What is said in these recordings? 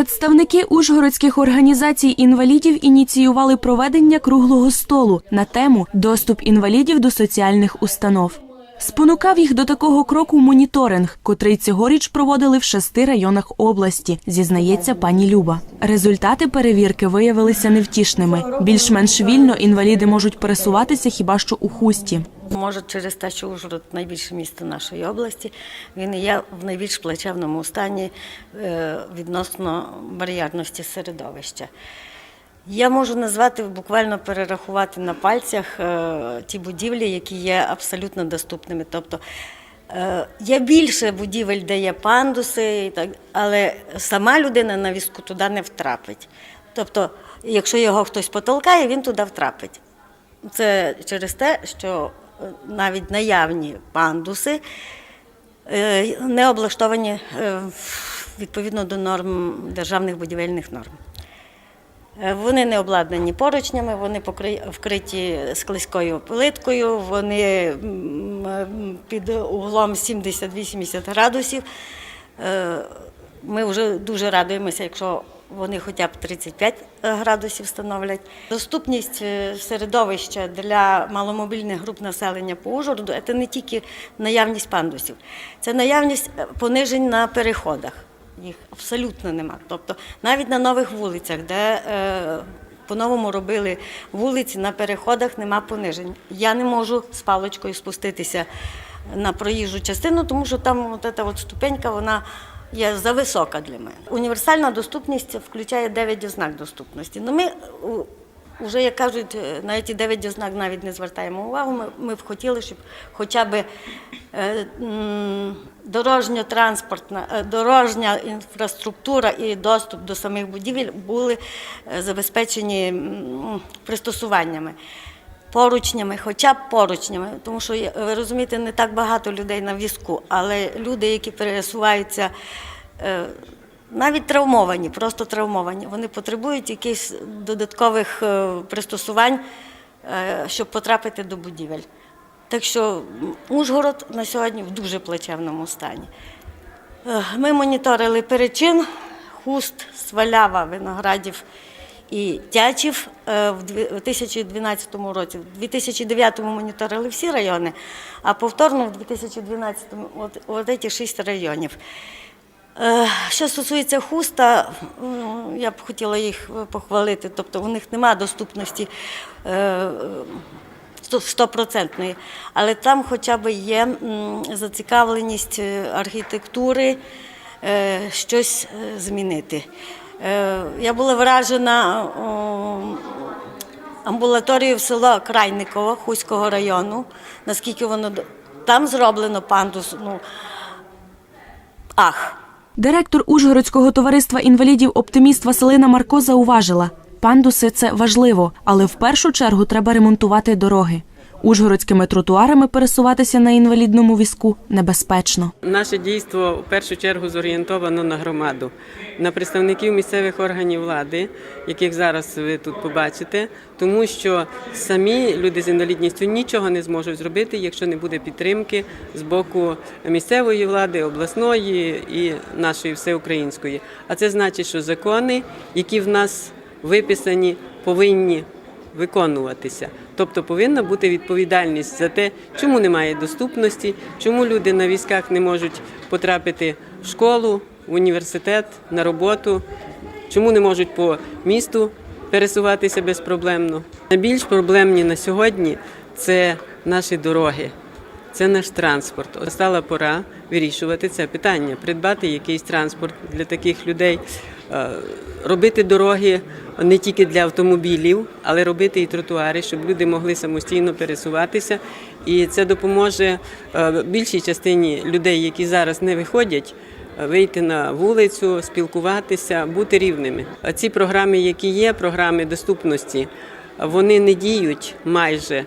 Представники ужгородських організацій інвалідів ініціювали проведення круглого столу на тему Доступ інвалідів до соціальних установ. Спонукав їх до такого кроку моніторинг, котрий цьогоріч проводили в шести районах області, зізнається пані Люба. Результати перевірки виявилися невтішними. Більш-менш вільно інваліди можуть пересуватися хіба що у хусті. Може, через те, що Ужгород найбільше місто нашої області, він є в найбільш плачевному стані е, відносно бар'єрності середовища. Я можу назвати буквально перерахувати на пальцях е, ті будівлі, які є абсолютно доступними. Тобто е, є більше будівель, де є пандуси, але сама людина на візку туди не втрапить. Тобто, якщо його хтось потолкає, він туди втрапить. Це через те, що навіть наявні пандуси е, не облаштовані е, відповідно до норм державних будівельних норм. Е, Вони не обладнані поручнями, вони вкриті склизькою плиткою, вони під углом 70-80 градусів. Е, Ми вже дуже радуємося, якщо вони хоча б 35 градусів становлять. Доступність е, середовища для маломобільних груп населення по Ужгороду – це не тільки наявність пандусів, це наявність е, понижень на переходах. Їх абсолютно нема. Тобто навіть на нових вулицях, де е, по-новому робили вулиці, на переходах нема понижень. Я не можу з паличкою спуститися на проїжджу частину, тому що там от ця от ступенька, вона є зависока для мене. Універсальна доступність включає 9 ознак доступності. Ну, ми Уже, як кажуть, е, на ці дев'ять ознак навіть не звертаємо увагу. Ми, ми б хотіли, щоб хоча б е, дорожньо-транспортна, е, дорожня інфраструктура і доступ до самих будівель були забезпечені пристосуваннями. Поручнями, хоча б поручнями, тому що ви розумієте, не так багато людей на візку, але люди, які пересуваються е, навіть травмовані, просто травмовані, вони потребують якихось додаткових е, пристосувань, е, щоб потрапити до будівель. Так що Ужгород на сьогодні в дуже плачевному стані. Ми моніторили перечин, хуст, свалява, виноградів і тячів е, в дві- в 2012 році. В 2009 моніторили всі райони, а повторно в 2012 от, от ці шість районів. Е, Що стосується хуста, я б хотіла їх похвалити. Тобто у них немає доступності е, стопроцентної, але там хоча б є зацікавленість архітектури щось змінити. Е, Я була вражена амбулаторією в село Крайниково Хуського району, наскільки воно там зроблено пандус. Ну, ах. Директор Ужгородського товариства інвалідів Оптиміст Василина Марко зауважила: пандуси це важливо, але в першу чергу треба ремонтувати дороги. Ужгородськими тротуарами пересуватися на інвалідному візку небезпечно. Наше дійство в першу чергу зорієнтовано на громаду, на представників місцевих органів влади, яких зараз ви тут побачите, тому що самі люди з інвалідністю нічого не зможуть зробити, якщо не буде підтримки з боку місцевої влади, обласної і нашої всеукраїнської. А це значить, що закони, які в нас виписані, повинні виконуватися. Тобто повинна бути відповідальність за те, чому немає доступності, чому люди на військах не можуть потрапити в школу, в університет, на роботу, чому не можуть по місту пересуватися безпроблемно. Найбільш проблемні на сьогодні це наші дороги. Це наш транспорт. Настала пора вирішувати це питання, придбати якийсь транспорт для таких людей, е, робити дороги не тільки для автомобілів, але робити і тротуари, щоб люди могли самостійно пересуватися. І це допоможе е, більшій частині людей, які зараз не виходять. е, Вийти на вулицю, спілкуватися, бути рівними. А Ці програми, які є, програми доступності, вони не діють майже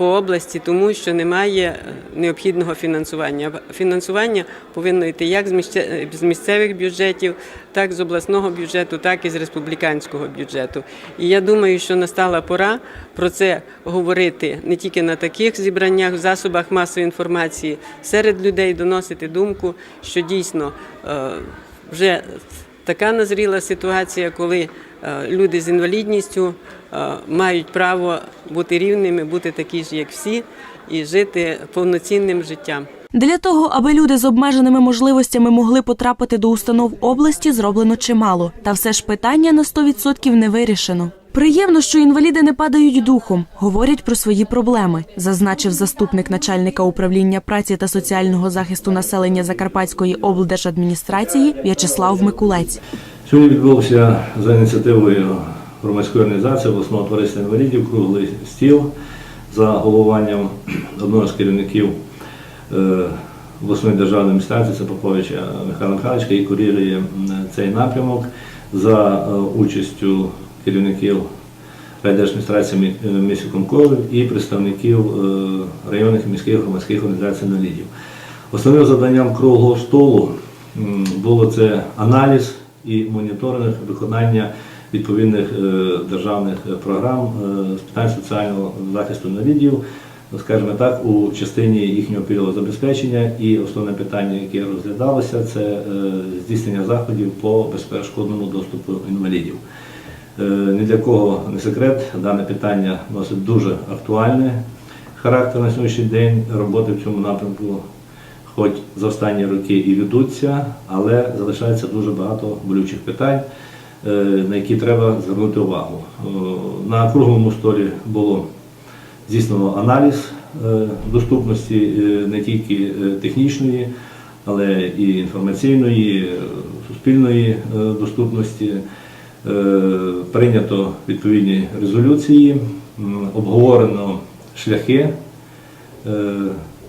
по області, тому що немає е, необхідного фінансування. Фінансування повинно йти як з місце- з місцевих бюджетів, так з обласного бюджету, так і з республіканського бюджету. І я думаю, що настала пора про це говорити не тільки на таких зібраннях, в засобах масової інформації, серед людей доносити думку, що дійсно е, вже така назріла ситуація, коли е, люди з інвалідністю е, мають право бути рівними, бути такі ж, як всі, і жити повноцінним життям. Для того, аби люди з обмеженими можливостями могли потрапити до установ області, зроблено чимало. Та все ж питання на 100% не вирішено. Приємно, що інваліди не падають духом, говорять про свої проблеми, зазначив заступник начальника управління праці та соціального захисту населення Закарпатської облдержадміністрації В'ячеслав Микулець. Сьогодні відбувся за ініціативою громадської організації обласного товариства інвалідів круглий стіл за головуванням одного з керівників обласної державної адміністрації це Поповича Михайла Михайловича, який курірує цей напрямок за е, участю керівників райдержадміністрації мі- е, і представників е, районних міських громадських організацій інвалідів. Основним завданням круглого столу було це аналіз і моніторинг виконання відповідних е, державних е, програм е, з питань соціального захисту інвалідів, скажімо так, у частині їхнього пільгового забезпечення. І основне питання, яке розглядалося, це е, здійснення заходів по безперешкодному доступу інвалідів. Е, Ні для кого не секрет, дане питання носить дуже актуальний характер на сьогоднішній день. Роботи в цьому напрямку, хоч за останні роки і ведуться, але залишається дуже багато болючих питань, е, на які треба звернути увагу. На круглому столі було здійснено аналіз е, доступності е, не тільки е, технічної, але і інформаційної, суспільної доступності. Прийнято відповідні резолюції, обговорено шляхи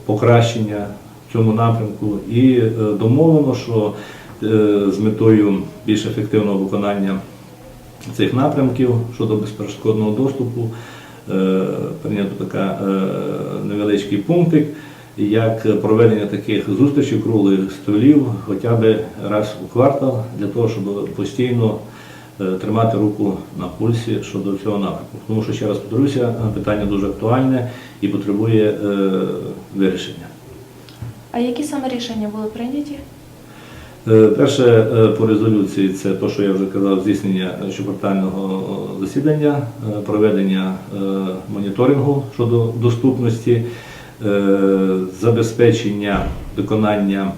покращення в цьому напрямку і домовлено, що з метою більш ефективного виконання цих напрямків щодо безперешкодного доступу прийнято така е, невеличкий пунктик, як проведення таких зустрічей круглих столів хоча б раз у квартал, для того, щоб постійно е, тримати руку на пульсі щодо цього напрямку. Тому що ще раз повторюся, питання дуже актуальне і потребує е, вирішення. А які саме рішення були прийняті? Е, Перше е, по резолюції це те, що я вже казав, здійснення щоквартального засідання, е, проведення е, моніторингу щодо доступності, забезпечення виконання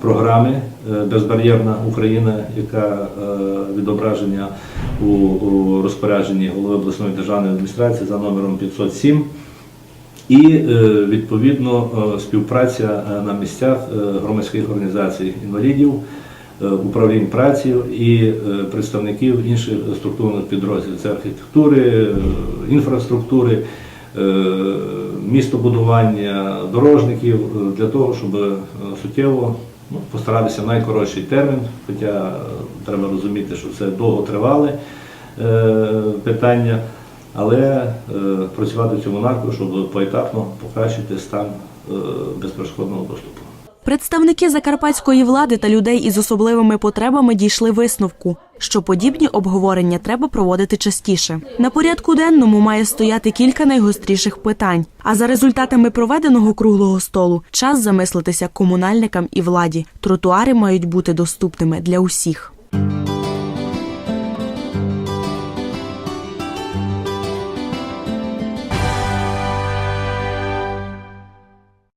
програми Безбар'єрна Україна, яка відображена у розпорядженні голови обласної державної адміністрації за номером 507. І е, відповідно е, співпраця е, на місцях громадських організацій інвалідів, управлінь праці і представників інших структурних підрозділів. Це архітектури, інфраструктури, містобудування, дорожників для того, щоб суттєво ну, постаратися найкоротший термін, хоча треба розуміти, що це довготривале е, питання але е, працювати в цьому напрямку, щоб поетапно покращити стан е, безперешкодного доступу. Представники закарпатської влади та людей із особливими потребами дійшли висновку, що подібні обговорення треба проводити частіше. На порядку денному має стояти кілька найгостріших питань. А за результатами проведеного круглого столу час замислитися комунальникам і владі. Тротуари мають бути доступними для усіх.